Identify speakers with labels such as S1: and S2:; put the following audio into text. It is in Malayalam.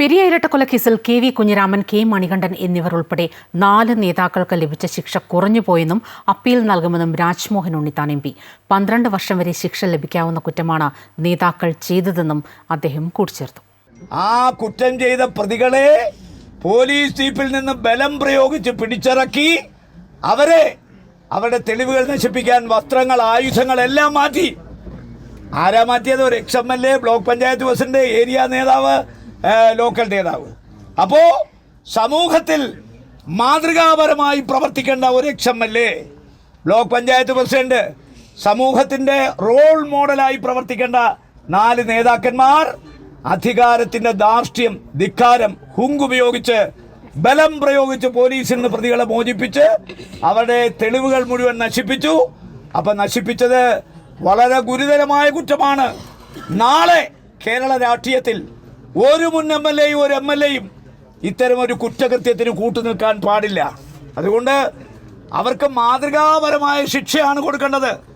S1: Periya ഇരട്ടക്കൊലക്കേസിൽ K V Kunhiraman K Manikandan എന്നിവർ ഉൾപ്പെടെ നാല് നേതാക്കൾക്ക് ലഭിച്ച ശിക്ഷ കുറഞ്ഞുപോയെന്നും അപ്പീൽ നൽകുമെന്നും രാജ്മോഹൻ ഉണ്ണിത്താൻ എം പി. പന്ത്രണ്ട് വർഷം വരെ ശിക്ഷ ലഭിക്കാവുന്ന കുറ്റമാണ് നേതാക്കൾ ചെയ്തതെന്നും അദ്ദേഹം കൂട്ടിച്ചേർത്തു.
S2: ആ കുറ്റം ചെയ്ത പ്രതികളെ പോലീസ് ജീപ്പിൽ നിന്ന് ബലം പ്രയോഗിച്ച് പിടിച്ചിറക്കി അവരെ അവരുടെ തെളിവുകൾ നശിപ്പിക്കാൻ വസ്ത്രങ്ങൾ ആയുധങ്ങൾ എല്ലാം മാറ്റി. ആരാ മാറ്റിയത്? ഒരു ex M L A block panchayat president area നേതാവ് ലോക്കൽ നേതാവ്. അപ്പോൾ സമൂഹത്തിൽ മാതൃകാപരമായി പ്രവർത്തിക്കേണ്ട ഒരു ex M L A block panchayat president സമൂഹത്തിന്റെ റോൾ മോഡലായി പ്രവർത്തിക്കേണ്ട നാല് നേതാക്കന്മാർ അധികാരത്തിന്റെ ധാർഷ്ട്യം ധിക്കാരം ഹുങ്കുപയോഗിച്ച് ബലം പ്രയോഗിച്ച് പോലീസിൽ നിന്ന് പ്രതികളെ മോചിപ്പിച്ച് അവരുടെ തെളിവുകൾ മുഴുവൻ നശിപ്പിച്ചു. അപ്പൊ നശിപ്പിച്ചത് വളരെ ഗുരുതരമായ കുറ്റമാണ്. നാളെ കേരള രാഷ്ട്രീയത്തിൽ ഒരു മുൻ എം എൽ എയും ഒരു എം എൽ എയും ഇത്തരം ഒരു കുറ്റകൃത്യത്തിന് കൂട്ടുനിൽക്കാൻ പാടില്ല. അതുകൊണ്ട് അവർക്ക് മാതൃകാപരമായ ശിക്ഷയാണ് കൊടുക്കേണ്ടത്.